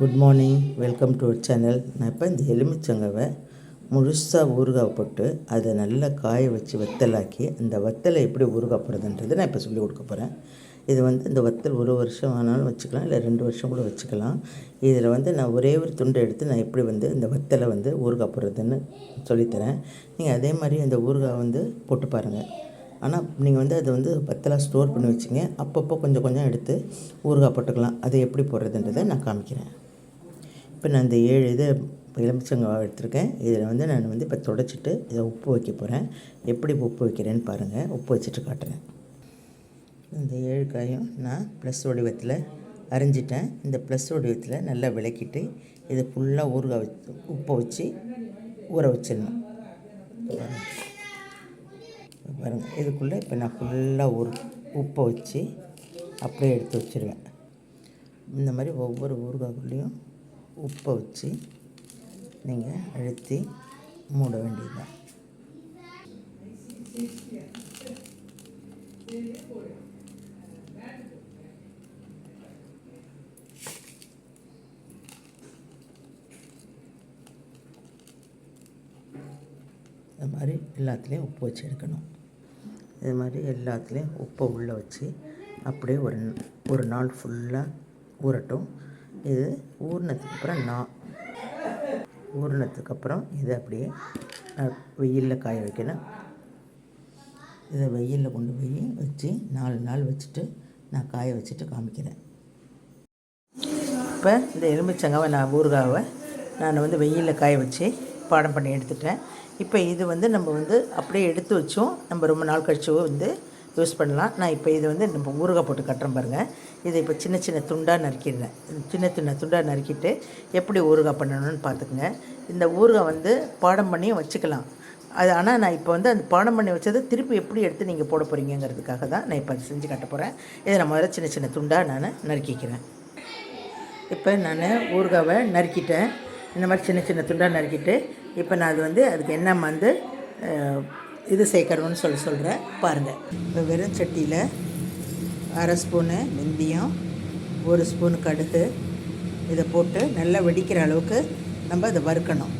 Good morning welcome to our channel நான் இப்போ இந்த எலுமிச்சங்காவை முழுசாக ஊறுகாய் போட்டு அதை நல்லா காய வச்சு வத்தலாக்கி அந்த வத்தலை எப்படி ஊறுகாய் போடுறதுன்றது நான் இப்போ சொல்லிக் கொடுக்க போகிறேன் இது வந்து இந்த வத்தல் ஒரு வருஷம் ஆனாலும் வச்சுக்கலாம் இல்லை ரெண்டு வருஷம் கூட வச்சுக்கலாம். இதில் வந்து நான் ஒரே ஒரு துண்டை எடுத்து நான் எப்படி வந்து இந்த வத்தலை வந்து ஊறுகாய் போடுறதுன்னு சொல்லித்தரேன் நீங்கள் அதே மாதிரி அந்த ஊறுகாய் வந்து போட்டு பாருங்கள் ஆனால் நீங்கள் வந்து அதை வந்து வத்தலாக ஸ்டோர் பண்ணி வச்சுங்க. அப்பப்போ கொஞ்சம் கொஞ்சம் எடுத்து ஊறுகாய் போட்டுக்கலாம். அதை எப்படி போடுறதுன்றதை நான் காமிக்கிறேன். இப்போ நான் இந்த ஏழு இதை எலுமிச்சங்காய் எடுத்திருக்கேன். இதில் வந்து நான் வந்து இப்போ தொடச்சிட்டு இதை உப்பு வைக்க போகிறேன் எப்படி உப்பு வைக்கிறேன்னு பாருங்கள் உப்பு வச்சுட்டு காட்டுறேன். இந்த ஏழு காயும் நான் ப்ளஸ் வடிவத்தில் அரிஞ்சிட்டேன். இந்த ப்ளஸ் வடிவத்தில் நல்லா விளக்கிட்டு இதை ஃபுல்லாக ஊறுகாய் வச்சு உப்பை வச்சு ஊற வச்சிடணும். பாருங்கள் இதுக்குள்ளே இப்போ நான் ஃபுல்லாக ஊறு உப்பை வச்சு அப்படியே எடுத்து வச்சுருவேன். இந்த மாதிரி ஒவ்வொரு ஊறுகாய்க்குள்ளேயும் உப்பை வச்சு நீங்கள் அழுத்தி மூட வேண்டியதுதான். இது மாதிரி எல்லாத்துலேயும் உப்பு வச்சு எடுக்கணும். இது மாதிரி எல்லாத்துலேயும் உப்பை உள்ளே வச்சு அப்படியே ஒரு ஒரு நாள் ஃபுல்லாக ஊறட்டும். இது ஊறினதுக்கு அப்புறம் நான் ஊறினதுக்கப்புறம் இதை அப்படியே வெயிலில் காய வைக்கணும். இதை வெயிலில் கொண்டு போய் வச்சு நாலு நாள் வச்சுட்டு நான் காய வச்சுட்டு காமிக்கிறேன். இப்போ இந்த எலுமிச்சங்காவை நான் ஊறுகாவை நான் வந்து வெயிலில் காய வச்சு பாடம் பண்ணி எடுத்துட்டேன். இப்போ இது வந்து நம்ம வந்து அப்படியே எடுத்து வச்சோம். நம்ம ரொம்ப நாள் கழிச்சோ வந்து யூஸ் பண்ணலாம். நான் இப்போ இது வந்து நம்ம ஊறுகாய் போட்டு கட்டுறேன் பாருங்கள் இதை இப்போ சின்ன சின்ன துண்டாக நறுக்கிடுறேன். சின்ன சின்ன துண்டாக நறுக்கிட்டு எப்படி ஊறுகாய் பண்ணணும்னு பார்த்துக்குங்க. இந்த ஊறுகாய் வந்து பாடம் பண்ணியும் வச்சுக்கலாம். அது ஆனால் நான் இப்போ வந்து அந்த பாடம் பண்ணி வச்சதை திருப்பி எப்படி எடுத்து நீங்கள் போட போகிறீங்கிறதுக்காக தான் நான் இப்போ அதை செஞ்சு காட்ட போகிறேன் இதை நான் முதல்ல சின்ன சின்ன துண்டாக நான் நறுக்கிக்கிறேன். இப்போ நான் ஊறுகாவை நறுக்கிட்டேன். இந்த மாதிரி சின்ன சின்ன துண்டாக நறுக்கிட்டு இப்போ நான் அது வந்து அதுக்கு என்ன வந்து இது சேர்க்கணும்னு சொல்லி சொல்கிறேன் பாருங்கள் இப்போ வெறும் சட்டியில் அரை ஸ்பூனு வெந்தயம் ஒரு ஸ்பூன் கடுகு இதை போட்டு நல்லா வெடிக்கிற அளவுக்கு நம்ம அதை வறுக்கணும்.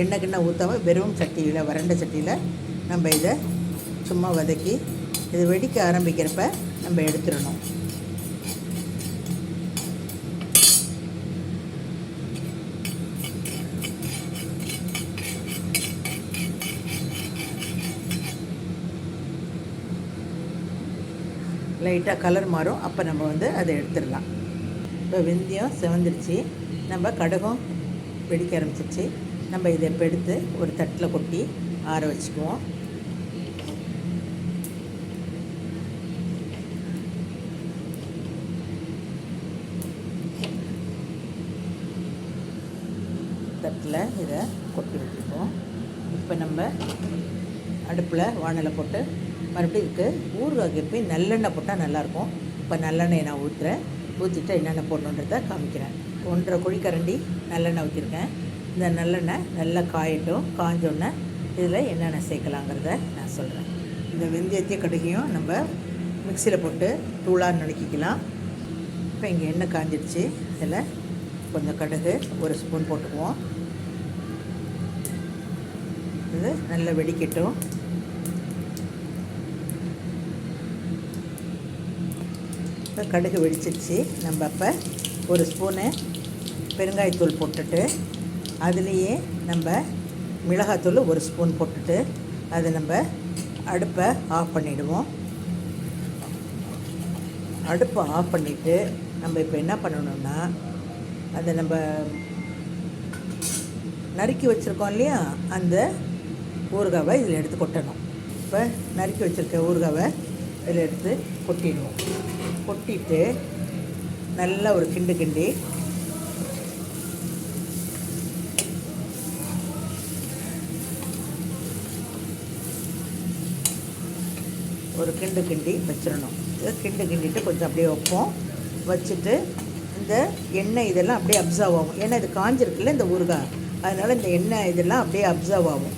எண்ணெய் கிண்ணெய் ஊற்றாமல் வெறும் சட்டியில் வறண்ட சட்டியில் நம்ம இதை சும்மா வதக்கி இது வெடிக்க ஆரம்பிக்கிறப்ப நம்ம எடுத்துடணும். லைட்டாக கலர் மாறும். அப்போ நம்ம வந்து அதை எடுத்துடலாம். இப்போ வெந்தயம் செவந்துருச்சு. நம்ம கடுகும் வெடிக்க ஆரம்பிச்சிச்சு நம்ம இதை இப்போ எடுத்து ஒரு தட்டில் கொட்டி ஆற வச்சுக்குவோம். தட்டில் இதை கொட்டி வச்சுக்குவோம். இப்போ நம்ம அடுப்பில் வானலை போட்டு மறுபடியும் இருக்குது ஊறுகாய்க்கு போய் நல்லெண்ணெய் போட்டால் நல்லாயிருக்கும் இப்போ நல்லெண்ணெய் நான் ஊற்றுறேன் ஊற்றிட்டு என்னென்ன போடணுன்றதை காமிக்கிறேன். ஒன்றரை குழிக்கரண்டி நல்லெண்ணெய் ஊற்றிருக்கேன் இந்த நல்லெண்ணெய் நல்லா காயட்டும். காஞ்சோடனே இதில் என்னென்ன சேர்க்கலாங்கிறத நான் சொல்கிறேன் இந்த வெந்தயத்தையும் கடுகையும் நம்ம மிக்சியில் போட்டு தூளாக நடுக்கிக்கலாம் இப்போ இங்கே எண்ணெய் காஞ்சிடுச்சு. இதில் கொஞ்சம் கடுகு ஒரு ஸ்பூன் போட்டுக்குவோம். இது நல்லா வெடிக்கட்டும். இப்போ கடுகு வெடிச்சிருச்சு. நம்ம அப்போ ஒரு ஸ்பூனு பெருங்காயத்தூள் போட்டுட்டு அதுலேயே நம்ம மிளகாத்தூள் ஒரு ஸ்பூன் போட்டுட்டு அதை நம்ம அடுப்பை ஆஃப் பண்ணிவிடுவோம் அடுப்பை ஆஃப் பண்ணிவிட்டு நம்ம இப்போ என்ன பண்ணணும்னா அதை நம்ம நறுக்கி வச்சுருக்கோம் இல்லையா? அந்த ஊறுகாவை இதில் எடுத்து கொட்டணும். இப்போ நறுக்கி வச்சுருக்க ஊறுகாவை இதில் எடுத்து கொட்டிடுவோம். கொட்டிட்டு நல்லா ஒரு கிண்டு கிண்டி. ஒரு கிண்டு கிண்டி வச்சிடணும். கிண்டு கிண்டிட்டு கொஞ்சம் அப்படியே வைப்போம். வச்சுட்டு இந்த எண்ணெய் இதெல்லாம் அப்படியே அப்சர்வ் ஆகும். ஏன்னா இது காஞ்சிருக்குல்ல இந்த ஊறுகாய் அதனால் இந்த எண்ணெய் இதெல்லாம் அப்படியே அப்சர்வ் ஆகும்.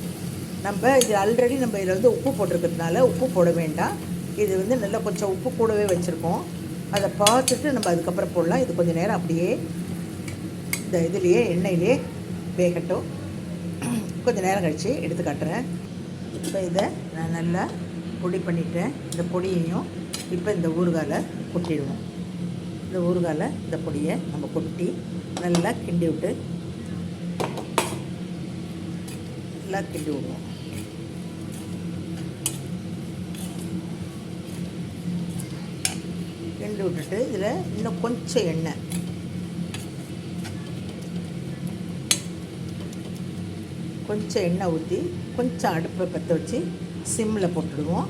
நம்ம இது ஆல்ரெடி நம்ம இதில் வந்து உப்பு போட்டிருக்கிறதுனால உப்பு போட வேண்டாம். இது வந்து நல்லா கொஞ்சம் உப்பு கூடவே வச்சுருக்கோம். அதை பார்த்துட்டு நம்ம அதுக்கப்புறம் போடலாம். இது கொஞ்சம் நேரம் அப்படியே இந்த இதுலேயே எண்ணெயிலே வேகட்டும். கொஞ்சம் நேரம் கழித்து எடுத்து காட்டுறேன். இப்போ இதை நான் நல்லா பொடி பண்ணிட்டேன். இந்த பொடியையும் இப்போ இந்த ஊறுகாயில் கொட்டிடுவோம். இந்த ஊறுகாயில் இந்த பொடியை நம்ம கொட்டி நல்லா கிண்டி விட்டு நல்லா கிண்டி விடுவோம். கிண்டி விட்டுட்டு இதில் இன்னும் கொஞ்சம் எண்ணெய். கொஞ்சம் எண்ணெய் ஊற்றி கொஞ்சம் அடுப்பை பற்ற வச்சு சிம்மில் போட்டுடுவோம்.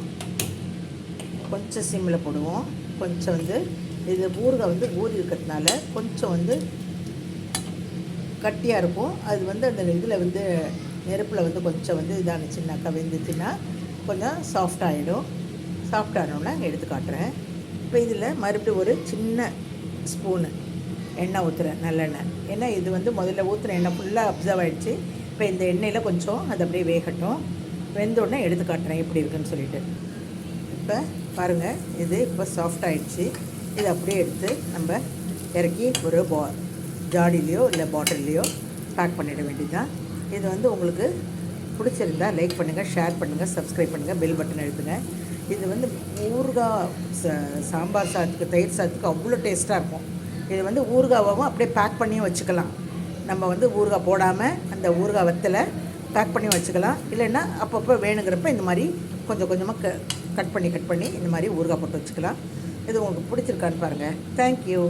கொஞ்சம் சிம்மில் போடுவோம். கொஞ்சம் வந்து இது ஊறுகாய் வந்து ஊறி இருக்கிறதுனால கொஞ்சம் வந்து கட்டியாக இருக்கும். அது வந்து அந்த இதில் வந்து நெருப்பில் வந்து கொஞ்சம் வந்து இதானுச்சுன்னாக்கா வெந்துச்சுன்னா கொஞ்சம் சாஃப்ட் ஆகிடும் சாஃப்ட் ஆனோடனே எடுத்து காட்டுறேன். இப்போ இதில் மறுபடியும் ஒரு சின்ன ஸ்பூனு எண்ணெய் ஊற்றுறேன் நல்லெண்ணெய். ஏன்னா இது வந்து முதல்ல ஊற்றுன எண்ணெய் ஃபுல்லாக அப்சர்வ் ஆகிடுச்சு இப்போ இந்த எண்ணெயில் கொஞ்சம் அது அப்படியே வேகட்டும். வெந்த உடனே எடுத்து காட்டுறேன் எப்படி இருக்குன்னு சொல்லிட்டு. இப்போ பாருங்கள் இது இப்போ சாஃப்ட் ஆகிடுச்சு இது அப்படியே எடுத்து நம்ம இறக்கி ஒரு பா ஜாடிலேயோ இல்லை பாட்டில்லையோ பேக் பண்ணிட வேண்டியதுதான். இது வந்து உங்களுக்கு பிடிச்சிருந்தா லைக் பண்ணுங்கள் ஷேர் பண்ணுங்கள் சப்ஸ்கிரைப் பண்ணுங்கள் பெல் பட்டன் எழுத்துங்க இது வந்து ஊறுகாய் ச சாம்பார் சாதத்துக்கு தயிர் சாதத்துக்கு அவ்வளோ டேஸ்ட்டாக இருக்கும். இது வந்து ஊறுகாவாகவும் அப்படியே பேக் பண்ணியும் வச்சுக்கலாம். நம்ம வந்து ஊறுகாய் போடாமல் அந்த ஊறுகாய் வத்தலை பேக் பண்ணி வச்சுக்கலாம். இல்லைன்னா அப்பப்போ வேணுங்கிறப்ப இந்த மாதிரி கொஞ்சம் கொஞ்சமாக க கட் பண்ணி கட் பண்ணி இந்த மாதிரி ஊறுகாய் போட்டு வச்சுக்கலாம். இது உங்களுக்கு பிடிச்சிருக்கான்னு பாருங்கள் தேங்க்யூ